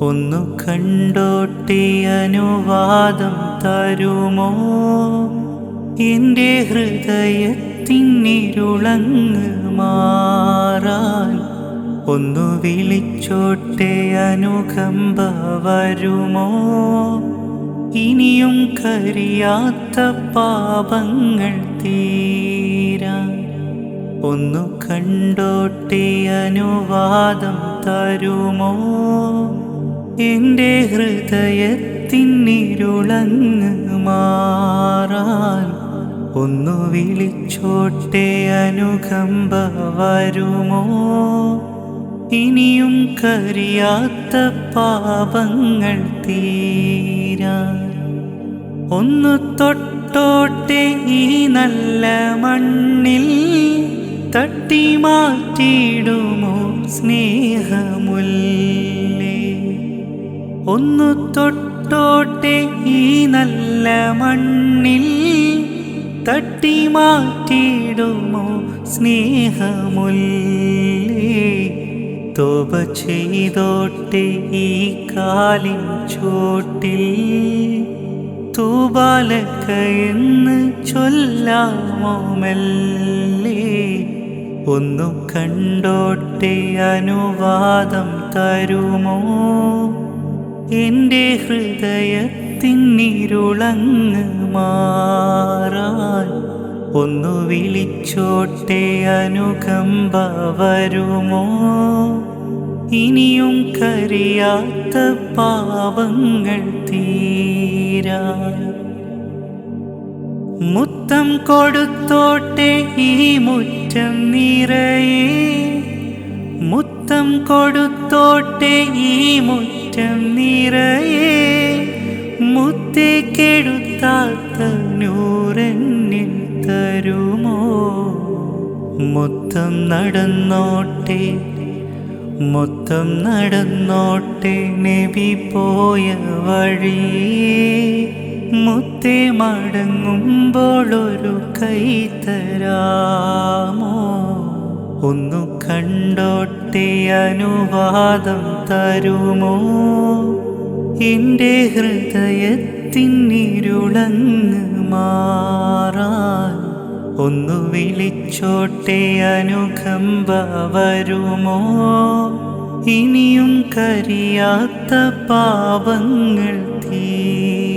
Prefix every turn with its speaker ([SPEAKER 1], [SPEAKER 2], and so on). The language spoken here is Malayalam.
[SPEAKER 1] ഒന്നു കണ്ടോട്ടെ അനുവാദം തരുമോ? എന്റെ ഹൃദയത്തിനിരുളങ്ങ് മാറാൻ ഒന്നു വിളിച്ചോട്ടെ അനുകമ്പ വരുമോ? ഇനിയും കരിയാത്ത പാപങ്ങൾ തീരാൻ ഒന്നു കണ്ടോട്ടെ അനുവാദം തരുമോ? എന്റെ ഹൃദയത്തിനിരുളങ്ങ് മാറാൻ ഒന്നു വിളിച്ചോട്ടെ അനുകമ്പ വരുമോ? ഇനിയും കരിയാത്ത പാപങ്ങൾ തീരാൻ ഒന്നു തൊട്ടോട്ടെ ഈ നല്ല മണ്ണിൽ തട്ടി മാറ്റിയിടുമോ സ്നേഹമുല്ലേ ഒന്ന് തൊട്ടോട്ടെ ഈ നല്ല മണ്ണിൽ തട്ടി മാറ്റിയിടുമോ സ്നേഹമുല്ലേ? തോപ ചെയ്തോട്ടെ ഈ കാലിൻ ചോട്ടിൽ തൂബാലക്കയെന്ന് ചൊല്ലാമോ മെല്ലേ? ഒന്നു കണ്ടോട്ടെ അനുവാദം തരുമോ? എന്റെ ഹൃദയത്തിനിരുളങ്ങ് മാറാൻ ഒന്നു വിളിച്ചോട്ടെ അനുകമ്പ വരുമോ? ഇനിയും കരിയാത്ത പാവങ്ങൾ തീരാ മുത്തം കൊടുത്തോട്ടെ ഈ മുറ്റം നിറയെ മുത്തം കൊടുത്തോട്ടെ ഈ മുറ്റം നിറയെ. മുത്തേ കെടുത്താത്ത നൂറെന്നിൽ തരുമോ? മൊത്തം നടന്നോട്ടെ മൊത്തം നടന്നോട്ടെ നബി പോയ വഴി മുത്തേ മടങ്ങുമ്പോൾ ഒരു കൈ തരാമോ? ഒന്നു കണ്ടോട്ടി അനുവാദം തരുമോ? എന്റെ ഹൃദയത്തിനിരുളങ്ങ് മാറാൻ ഒന്നു വിളിച്ചോട്ടെ അനുകമ്പ വരുമോ? ഇനിയും കരിയാത്ത പാപങ്ങൾ തീ